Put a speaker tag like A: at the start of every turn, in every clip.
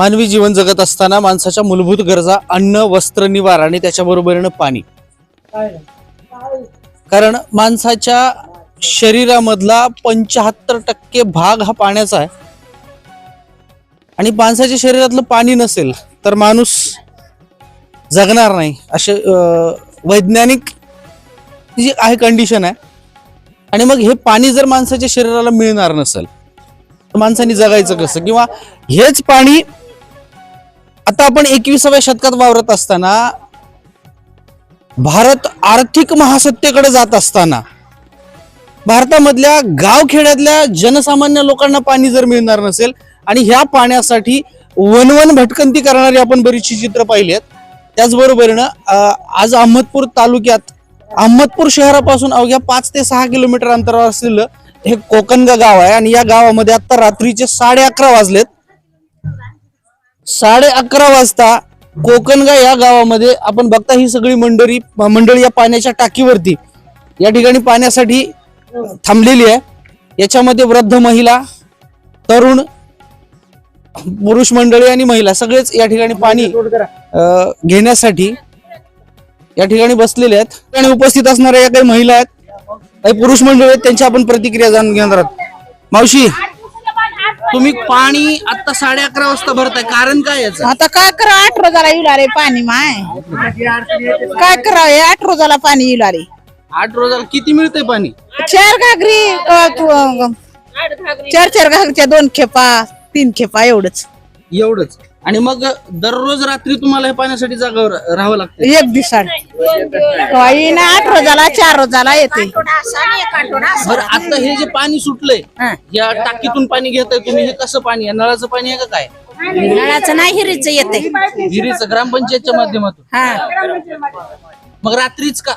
A: मानवी जीवन जगत असताना माणसाच्या मूलभूत गरजा अन्न वस्त्र निवार आणि त्याच्या बरोबरीनं पाणी. कारण माणसाच्या शरीरामधला पंचाहत्तर टक्के भाग हा पाण्याचा आहे. आणि माणसाच्या शरीरातलं पाणी नसेल तर माणूस जगणार नाही असे वैज्ञानिक जी आहे कंडिशन आहे. आणि मग हे पाणी जर माणसाच्या शरीराला मिळणार नसेल तर माणसाने जगायचं कसं? किंवा हेच पाणी आता आपण एकविसाव्या शतकात वावरत असताना भारत आर्थिक महासत्तेकडे जात असताना भारतामधल्या गावखेड्यातल्या जनसामान्य लोकांना पाणी जर मिळणार नसेल आणि ह्या पाण्यासाठी वनवन भटकंती करणारी आपण बरीचशी चित्र पाहिली आहेत. त्याचबरोबरीनं आज अहमदपूर तालुक्यात अहमदपूर शहरापासून अवघ्या पाच ते सहा किलोमीटर अंतरावर असलेलं हे कोकणगा गाव आहे आणि या गावामध्ये आता रात्रीचे साडे अकरा वाजलेत. साडे अकरा वाजता कोकणगा या गावामध्ये आपण बघता ही सगळी मंडळी मंडळी या पाण्याच्या टाकीवरती. या ठिकाणी पाण्यासाठी थांबलेली आहे. याच्यामध्ये वृद्ध महिला तरुण पुरुष मंडळी आणि महिला सगळेच या ठिकाणी पाणी घेण्यासाठी या ठिकाणी बसलेले आहेत. आणि उपस्थित असणाऱ्या या काही महिला आहेत काही पुरुष मंडळी आहेत त्यांची आपण प्रतिक्रिया जाणून घेणार आहोत. मावशी तुम्ही पाणी आता साडे अकरा वाजता भरताय कारण काय याचं?
B: आता काय करा आठ रोजाला येऊ रे पाणी माय. काय करावं आठ रोजाला पाणी येऊ रे
A: आठ रोजाला किती मिळतंय पाणी?
B: चार घागरी अ, तू, अ, चार चार घागरीच्या दोन खेपा तीन खेपा एवढंच.
A: एवढंच. आणि मग दररोज रात्री तुम्हाला हे पाण्यासाठी जागावर राहावं लागतं.
B: एक दिवसाड ना आठ रोजाला चार रोजाला येते.
A: बरं आता हे जे पाणी सुटलंय या टाकीतून पाणी घेताय तुम्ही हे कसं पाणी आहे? नळाचं पाणी आहे का काय?
B: नळाचं नाही हिरीच येते.
A: विहिरीचं ग्रामपंचायतच्या माध्यमातून.
B: हा.
A: मग रात्रीच का?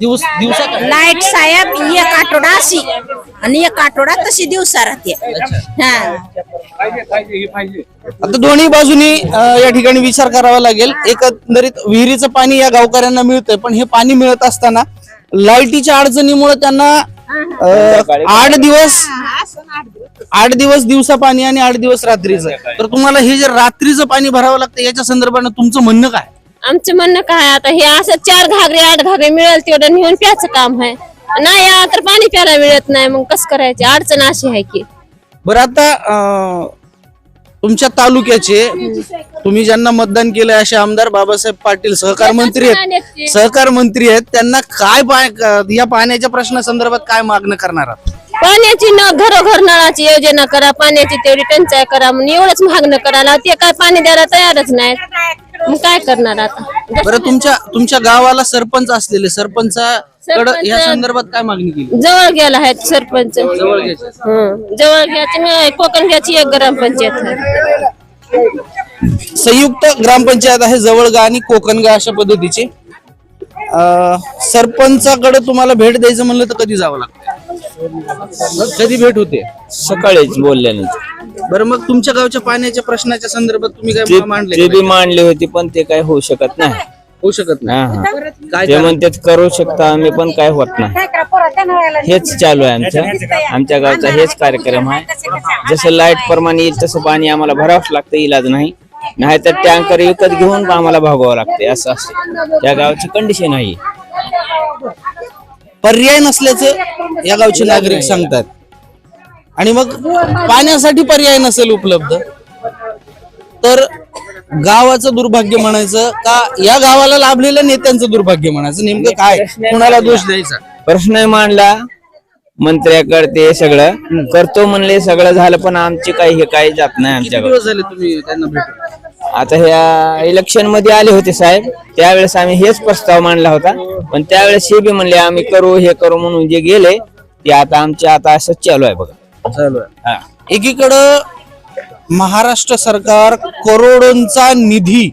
A: दिवस दिवसा का?
B: लाइट साहेब एक आठवडा अशी. आणि एक आठवडा तशी दिवसा राहते. हा.
A: आता दोन्ही बाजूनी अं, या ठिकाणी विचार करावा लागेल. एकंदरीत विहिरीचं पाणी या गावकऱ्यांना मिळतंय पण हे पाणी मिळत असताना लाईटीच्या अडचणीमुळे त्यांना अं, आठ दिवस. आठ दिवस दिवसा पाणी आणि आठ दिवस रात्रीचं. तर तुम्हाला हे जे रात्रीचं पाणी भरावं लागतं याच्या संदर्भानं तुमचं म्हणणं काय?
C: आमचं म्हणणं काय आता हे असं चार घागरे आठ घागरे मिळेल तेवढं नेऊन प्यायचं काम आहे. नाही आलं तर पाणी प्यायला मिळत नाही मग कसं करायचे? अडचण अशी आहे की.
A: बरं आता अं, तुमच्या तालुक्याचे तुम्ही ज्यांना मतदान केलंय असे आमदार बाबासाहेब पाटील सहकार मंत्री आहेत. सहकार मंत्री आहेत. त्यांना काय या पाण्याच्या प्रश्नासंदर्भात काय मागणं करणार आहात?
C: पाण्याची न घरोघर नळाची योजना करा पाण्याची तेवढी टंचाई करा म्हणून एवढंच मागणं करायला ते काय? पाणी द्यायला तयारच नाहीत. मग काय करणार आता?
A: बरं तुमच्या तुमच्या गावाला सरपंच असलेले सरपंचाकडे या संदर्भात काय मागणी केली?
C: जवळ गेला आहे सरपंच.
A: जवळ घ्यायचं.
C: हं. जवळ घ्यायची कोकण घ्यायची एक ग्रामपंचायत. आहे
A: संयुक्त ग्रामपंचायत आहे जवळगा आणि कोकणगा अशा पद्धतीची. अं, सरपंचाकडे तुम्हाला भेट द्यायचं म्हणलं तर कधी जावं लागतं? कधी भेट होते?
D: सकाळीच बोलल्याने
A: बरं मग तुमच्या गावच्या पाण्याच्या प्रश्नाच्या संदर्भात तुम्ही काय मांडले
D: ते बी? मांडली होती पण ते काय होऊ शकत नाही.
A: होऊ शकत नाही.
D: हा, हा.
A: काय
D: ते? म्हणतात करू शकता आम्ही पण काय होत नाही. हेच चालू आहे आमच्या आमच्या गावचा हेच कार्यक्रम आहे. जसं लाइट प्रमाणे येईल तसं पाणी आम्हाला भरावंच लागतं इलाज नाही. नाहीतर टँकर विकत घेऊन आम्हाला भागवावं लागते असं असं त्या गावची कंडिशन आहे.
A: पर्याय नसल्याचं या गावचे नागरिक सांगतात. आणि मग पाण्यासाठी पर्याय नसेल उपलब्ध. तर गावाचं दुर्भाग्य म्हणायचं का या गावाला लाभलेल्या नेत्यांचं दुर्भाग्य म्हणायचं? नेमकं काय? कुणाला दोष द्यायचा?
D: प्रश्न मांडला मंत्र्याकडे ते सगळं. करतो म्हणले सगळं झालं पण आमची काही हे काही जात नाही
A: किती
D: आमच्याकडे.
A: दिवस झाले तुम्ही त्यांना भेटून?
D: आता ह्या इलेक्शनमध्ये आले होते साहेब. त्यावेळेस आम्ही हेच प्रस्ताव मांडला होता. पण त्यावेळेस हे बी म्हणले आम्ही करू हे करू म्हणून जे गेले ते आता आमच्या आता असंच चालू आहे बघा. हा.
A: एकीकडं महाराष्ट्र सरकार करोडोंचा निधी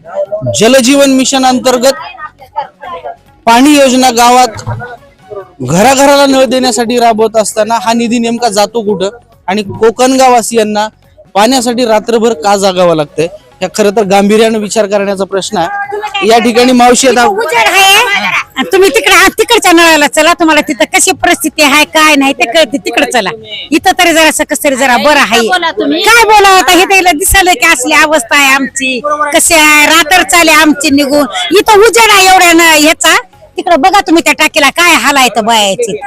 A: जलजीवन मिशन अंतर्गत पाणी योजना गावात घराघराला नळ देण्यासाठी राबवत असताना हा निधी नेमका जातो कुठं? आणि कोकणगावासियांना पाण्यासाठी रात्रभर का जागावं लागतंय? ह्या खरं तर गांभीर्यानं विचार करण्याचा प्रश्न आहे. या ठिकाणी मावशी आता
B: उजेड आहे.
E: आणि तुम्ही तिकडे हा तिकडच्या नळाला चला तुम्हाला तिथं कशी परिस्थिती आहे काय नाही ते कळते तिकडे चला. इथं तरी जरा सकस तरी जरा बरं आहे. काय बोला आता हे त्याला दिसायला की असली अवस्था आहे आमची. कशी आहे? रात्र चाले आमची निघून. इथं उजेड आहे एवढ्या न ह्याचा. तिकडे बघा तुम्ही त्या टाकीला काय हाल आहे तर बयाची.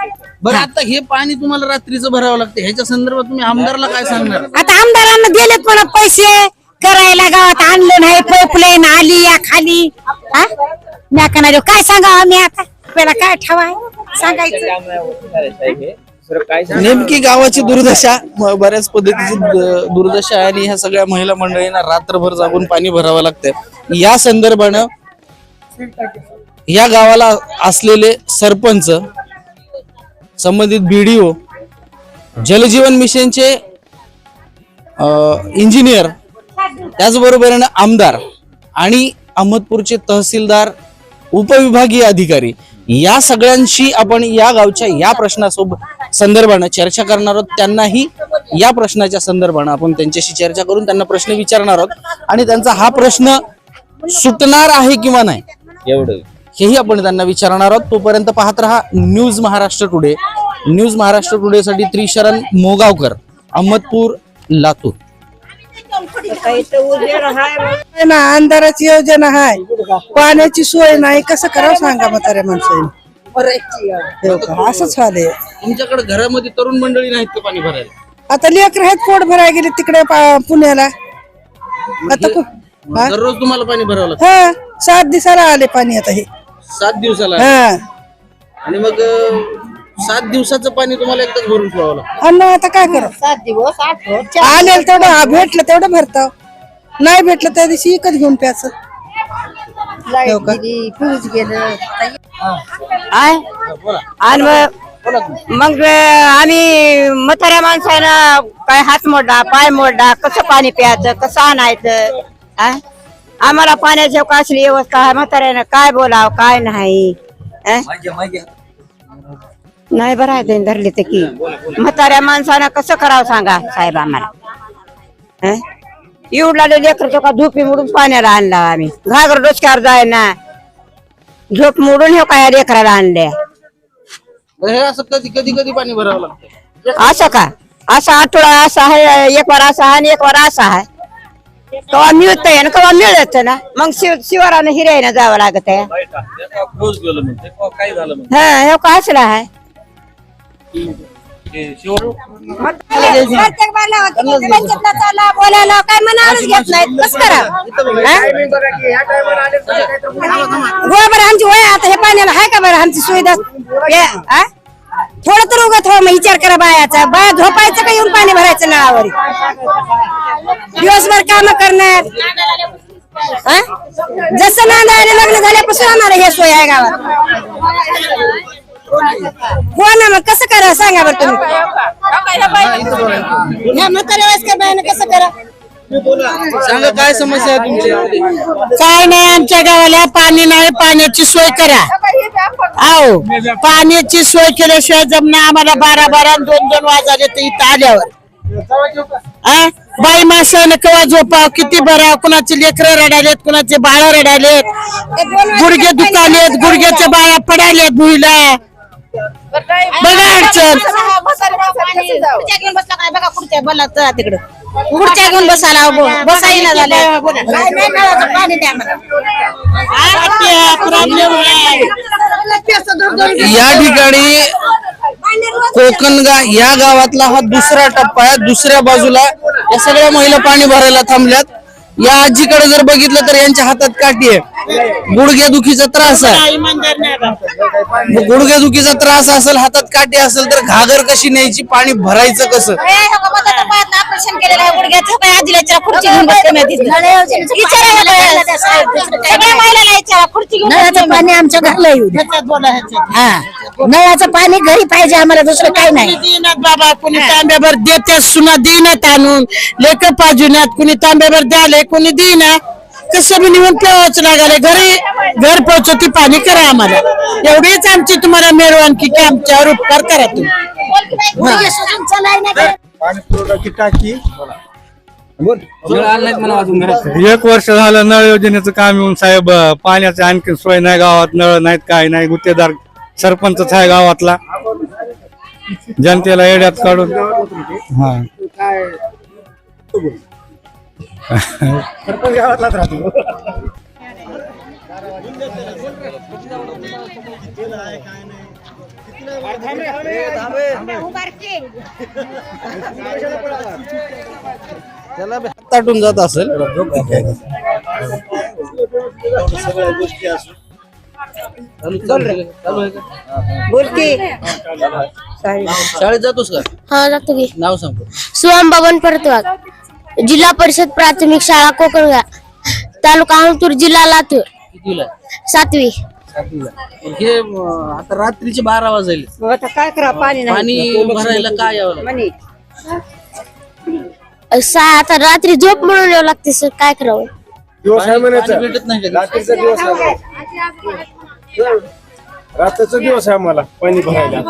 A: बरं आता हे पाणी तुम्हाला रात्रीचं भरावं लागतं. ह्याच्या संदर्भात तुम्ही आमदारला काय सांगणार?
E: आता आमदारांना दिलेत पण पैसे. करायला गावात आणलं नाही पाईपलाईन आली या खाली. हा? म्या कणार काय सांगावं आम्ही आता? आपल्याला काय ठेवाय सांगायचं.
A: नेमकी गावाची दुर्दशा म- बऱ्याच पद्धतीची द- दुर्दशा आहे आणि ह्या सगळ्या महिला मंडळींना रात्रभर जागून पाणी भरावं लागतंय. या संदर्भानं या गावाला असलेले सरपंच संबंधित बीडीओ जलजीवन मिशनचे इंजिनियर त्याचबरोबरीनं आमदार आणि अहमदपूरचे तहसीलदार उपविभागीय अधिकारी. या सगळ्यांशी आपण या गावच्या या प्रश्नासोबत संदर्भानं चर्चा करणार आहोत. त्यांनाही या प्रश्नाच्या संदर्भानं आपण त्यांच्याशी चर्चा करून त्यांना प्रश्न विचारणार आहोत. आणि त्यांचा हा प्रश्न सुटणार आहे किंवा नाही
D: एवढं.
A: हेही आपण त्यांना विचारणार आहोत. तोपर्यंत पाहत रहा news Maharashtra today. News Maharashtra today साठी त्रिशरण मोगावकर अहमदपूर लातूर.
B: आहे ना अंधाराची योजना आहे पाण्याची सोय नाही कसं करावं सांगा म्हाताऱ्या माणसाने? हो? असंच झालंय
A: तुमच्याकडे घरामध्ये तरुण मंडळी नाहीत का पाणी भरायला?
B: आता लेकर आहेत पोट भरायला गेले तिकडे पा- पुण्याला. आता कु- हा?
A: दररोज तुम्हाला पाणी भरावं लागतं?
B: हा सात दिवसाला आले पाणी आता हे.
A: सात दिवसाला?
B: हा.
A: आणि मग अं, सात दिवसाचं पाणी तुम्हाला एकदाच भरून ठेवावं लागतं.
B: अन्न आता काय करू? आलेलं तेवढं हा, भेटलं तेवढं भरताव नाही भेटलं त्या दिवशी इकत घेऊन प्यायचं हो. का?
F: आणि मग मग आम्ही म्हाताऱ्या माणसानं काय हात मोडला पाय मोडला कसं पाणी प्यायचं कसं आणायचं? आ? आम्हाला पाण्याची कसली व्यवस्था आहे म्हाताऱ्यानं काय बोलाव काय नाही. आ? नाही बरं आहे त्यांनी धरले तर की. म्हाताऱ्या माणसानं कसं करावं सांगा साहेब आम्हाला? लागले लेकर का झोपी मोडून पाण्याला आणला आम्ही. घागर डोसक्यावर जाय ना झोप मोडून हे काय लेकराला आणले
A: हे असं कधी कधी कधी पाणी भरावं लागतं.
F: असं का? असा आठवडा असा आहे एक वार असा आहे आणि एक वार असा आहे. कवा मिळत ना कवा मिळत ना? मग शिव शिवारानं हिऱ्यानं जावं लागत आहे हा हे का असला आहे?
C: बोलायला काय मनावरच घेत नाहीत कसं करा
E: बरोबर आमची वय आता हे पाण्याला हाय का बरं आमची सुविधा हे, थोडं तर उगा थोडं मग विचार करा बायाचा बाया झोपायचं का येऊन पाणी भरायचं नळावर दिवसभर काम करणार आ? जसं नांदायला लग्न झाल्यापासून आम्हाला हे सोय आहे गावात हो ना मग कसं करा सांगा बरं तुम्ही ह्या म्हाताऱ्या वयस्कर बायानं कसं करा
A: सांगा काय समस्या आहे तुमची
E: काय नाही आमच्या गावाला पाणी नाही पाण्याची सोय करा आओ पाण्याची सोय केल्याशिवाय जमना आम्हाला बारा बारा आणि दोन दोन वाजले तर इथं आल्यावर आ? बाई माणसानं केव्हा झोपाव किती भराव कुणाचे लेकरं रडालेत कुणाचे बाळ रडालेत गुडघे दुखालेत गुडघ्याच्या बाया पडालेत भुईला बघा अडचण?
C: खुर्च्या घेऊन बसला काय? बघा खुर्च्या बोला चला तिकडं. खुर्च्या घेऊन बसायला पाणी द्या.
A: या ठिकाणी कोकणगा या गावातला हा दुसरा टप्पा आहे. दुसऱ्या बाजूला या सगळ्या महिला पाणी भरायला थांबल्यात. या आजीकडे जर बघितलं तर यांच्या हातात काठी आहे. गुडघ्या दुखीचा त्रास आहे. गुडघ्या दुखीचा त्रास असेल हातात काठी असेल तर घागर कशी न्यायची? पाणी भरायचं कसं?
C: हो ऑपरेशन केलेलं आहे गुडघ्याचं आजीला खुर्ची घेऊन. सगळ्या विचारा खुर्ची घेऊन
E: नळाचं पाणी आमच्या घरला येऊ. हा. नळाचं पाणी घरी पाहिजे आम्हाला दुसरं काही नाही.
B: बाबा कुणी तांब्याभर देते सुना देण्यात आणून. लेख पाजुण्यात कुणी तांब्याभर द्याले कुणी देईना. कसं बी निघून प्यावंच लागले घरी घर पोहोचती पाणी करा आम्हाला. एवढीच आमची तुम्हाला मेळवणकी की आमच्यावर उपकार करा तुम्ही.
G: टाकी. एक वर्ष झालं नळ योजनेचं काम येऊन साहेब पाण्याची आणखी सोय नाही गावात नळ नाहीत काय नाही. गुत्तेदार सरपंचच आहे गावातला. जनतेला येड्यात काढून. हा
A: त्याला बी हात ताटून जात असेल. शाळेत जातोस का?
H: हा जातो की.
A: नाव सांगतो
H: सुहाम बबन परतवाग जिल्हा परिषद प्राथमिक शाळा कोकणगा तालुका हंतूर जिल्हा लातूर.
A: कितीला?
H: सातवी.
A: सातवीला. हे अं, आता रात्रीचे बारा वाजले
F: आता काय करा पाणी
A: पाणी भरायला काय यावं?
F: म्हणे.
H: आता रात्री झोप म्हणून येऊ लागते सर. काय करावं?
A: पाणी भेटत नाही का
G: रात्रीचा दिवस आहे आम्हाला पाणी भरायला.